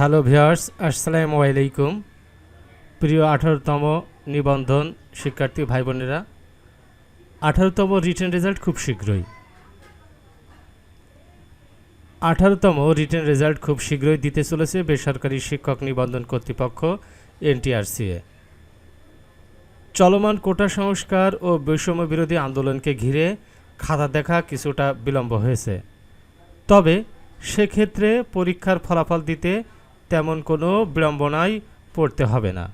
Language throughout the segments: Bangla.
হ্যালো ভিউয়ার্স আসসালামু আলাইকুম প্রিয় আঠারোতম নিবন্ধন শিক্ষার্থী ভাই বোনেরা আঠারোতম রিটেন রেজাল্ট খুব শীঘ্রই। আঠারোতম রিটেন রেজাল্ট খুব শীঘ্রই দিতে চলেছে বেসরকারি শিক্ষক নিবন্ধন কর্তৃপক্ষ এনটিআরসিএ চলমান কোটা সংস্কার ও বৈষম্য বিরোধী আন্দোলনকে ঘিরে খাতা দেখা কিছুটা বিলম্ব হয়েছে। তবে সেক্ষেত্রে পরীক্ষার ফলাফল দিতে তেমন কোনো বিড়ম্বনায় পড়তে হবে না।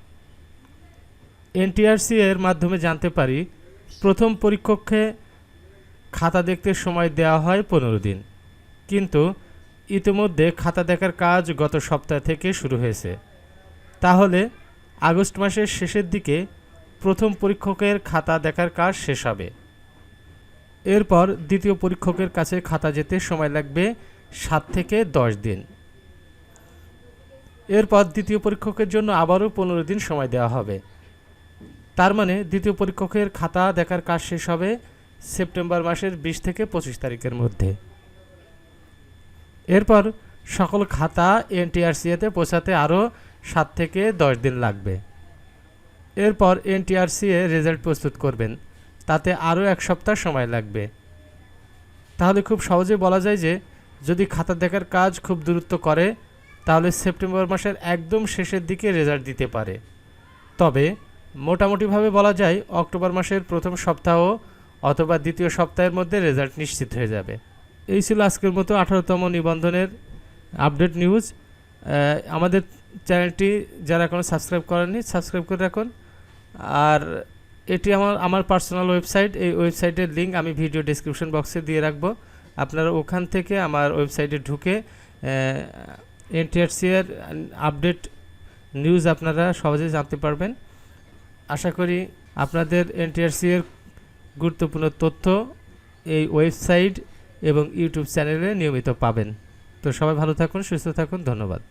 এনটিআরসি এর মাধ্যমে জানতে পারি, প্রথম পরীক্ষককে খাতা দেখতে সময় দেওয়া হয় পনেরো দিন। কিন্তু ইতিমধ্যে খাতা দেখার কাজ গত সপ্তাহ থেকে শুরু হয়েছে। তাহলে আগস্ট মাসের শেষের দিকে প্রথম পরীক্ষকের খাতা দেখার কাজ শেষ হবে। এরপর দ্বিতীয় পরীক্ষকের কাছে খাতা যেতে সময় লাগবে সাত থেকে দশ দিন। এরপর দ্বিতীয় পরীক্ষকের জন্য আবারও পনেরো দিন সময় দেওয়া হবে। তার মানে দ্বিতীয় পরীক্ষকের খাতা দেখার কাজ শেষ হবে সেপ্টেম্বর মাসের বিশ থেকে পঁচিশ তারিখের মধ্যে। এরপর সকল খাতা এনটিআরসিএতে পৌঁছাতে আরও সাত থেকে দশ দিন লাগবে। এরপর এনটিআরসিএ রেজাল্ট প্রস্তুত করবেন। তাতে আরও এক সপ্তাহ সময় লাগবে। তাহলে খুব সহজে বলা যায় যে যদি খাতা দেখার কাজ খুব দূরত্ব করে তাহলে সেপ্টেম্বর মাসের একদম শেষের দিকে রেজাল্ট দিতে পারে। তবে মোটামুটিভাবে বলা যায় অক্টোবর মাসের প্রথম সপ্তাহ অথবা দ্বিতীয় সপ্তাহের মধ্যে রেজাল্ট নিশ্চিত হয়ে যাবে। এই ছিল আজকের মতো আঠারোতম নিবন্ধনের আপডেট নিউজ আমাদের চ্যানেলটি যারা এখনও সাবস্ক্রাইব করেননি সাবস্ক্রাইব করে রাখুন। আর এটি আমার আমার পার্সোনাল ওয়েবসাইট এই ওয়েবসাইটের লিঙ্ক আমি ভিডিও ডেসক্রিপশন বক্সে দিয়ে রাখব। আপনারা ওখান থেকে আমার ওয়েবসাইটে ঢুকে এনটিআরসি এর আপডেট নিউজ আপনারা সহজে জানতে পারবেন। আশা করি আপনাদের এনটিআরসি এর গুরুত্বপূর্ণ তথ্য এই ওয়েবসাইট এবং ইউটিউব চ্যানেলে নিয়মিত পাবেন। তো সবাই ভালো থাকুন, সুস্থ থাকুন, ধন্যবাদ।